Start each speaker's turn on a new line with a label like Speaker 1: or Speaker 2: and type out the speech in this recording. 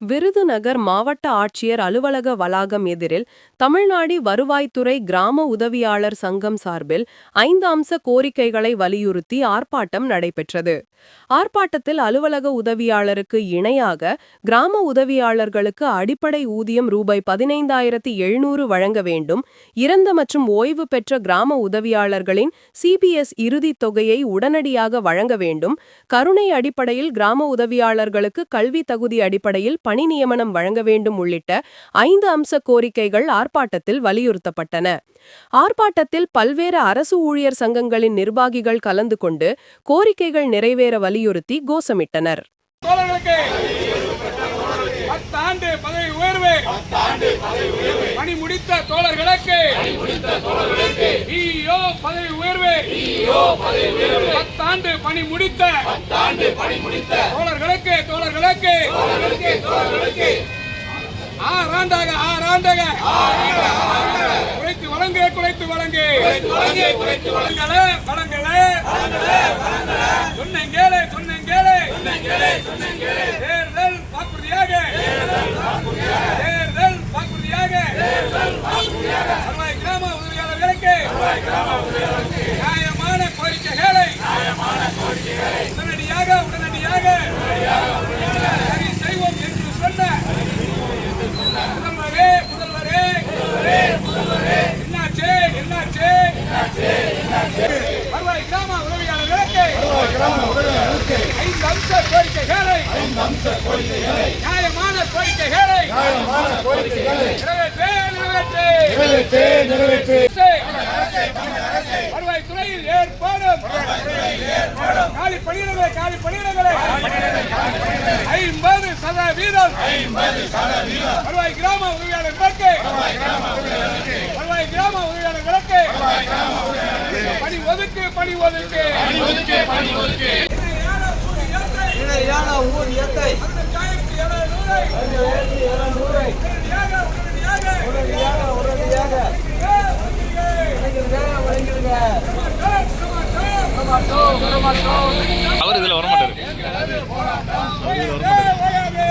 Speaker 1: விருதுநகர் மாவட்ட ஆட்சியர் அலுவலக வளாகம் எதிரில் தமிழ்நாடு வருவாய்த்துறை கிராம உதவியாளர் சங்கம் சார்பில் ஐந்து அம்ச கோரிக்கைகளை வலியுறுத்தி ஆர்ப்பாட்டம் நடைபெற்றது. ஆர்ப்பாட்டத்தில் அலுவலக உதவியாளருக்கு இணையாக கிராம உதவியாளர்களுக்கு அடிப்படை ஊதியம் ரூபாய் பதினைந்தாயிரத்தி எழுநூறு வழங்க வேண்டும். இறந்த மற்றும் ஓய்வு பெற்ற கிராம உதவியாளர்களின் சிபிஎஸ் இறுதித் தொகையை உடனடியாக வழங்க வேண்டும். கருணை அடிப்படையில் கிராம உதவியாளர்களுக்கு கல்வி தகுதி அடிப்படையில் பணி நியமனம் வழங்க வேண்டும் உள்ளிட்ட ஐந்து அம்ச கோரிக்கைகள் ஆர்ப்பாட்டத்தில் வலியுறுத்தப்பட்டன. ஆர்ப்பாட்டத்தில் பல்வேறு அரசு ஊழியர் சங்கங்களின் நிர்வாகிகள் கலந்து கொண்டு கோரிக்கைகள் நிறைவேற வலியுறுத்தி கோஷமிட்டனர்.
Speaker 2: தோழர்களுக்கு பத்தாண்டு பதவி உயர்வு. பணி முடித்த தோழர்களுக்கு இஓ பதவி உயர்வு. பத்தாண்டு பணி முடித்த தோழர்களுக்கு தோழர்களுக்கு ஆறாண்டாக ஆறாண்டாக குறைத்து வழங்கு குறைத்து வழங்கு. வழங்கல வழங்கல. சொன்னங்கேளே சொன்னங்கேளே தேர்தல் வாக்குறுதியாக. தேர்தல் வாக்குறுதியாக. வருவாய் கிராம உதவியாளர்களுக்கு நியாயமான கோரிக்கைகளை உடனடியாக உடனடியாக சரி செய்வோம் என்று சொன்ன முதல்வரே முதல்வரே என்னாச்சு என்னாச்சு வருவாய் கிராம உதவியாளர்களுக்கு ஐந்து அம்ச கோரிக்கைகளை நியாயமான கோரிக்கைகளை நிறைவேற்று நிறைவேற்று. வருவாய் துறையில் ஏற்படும். காலி பணியிடங்களை காலி பணியிடங்களை. ஐம்பது சதவீதம். வருவாய் கிராம உதவியாளர்களுக்கு வருவாய் கிராம உதவியாளர்களுக்கு பணி ஒதுக்கு பணி ஒதுக்கு.
Speaker 3: இணையான ஊதியத்தை
Speaker 2: பத்தாயிரத்தி
Speaker 4: அவர் இதுல வரமாட்டாரு.
Speaker 3: ஓயாதே,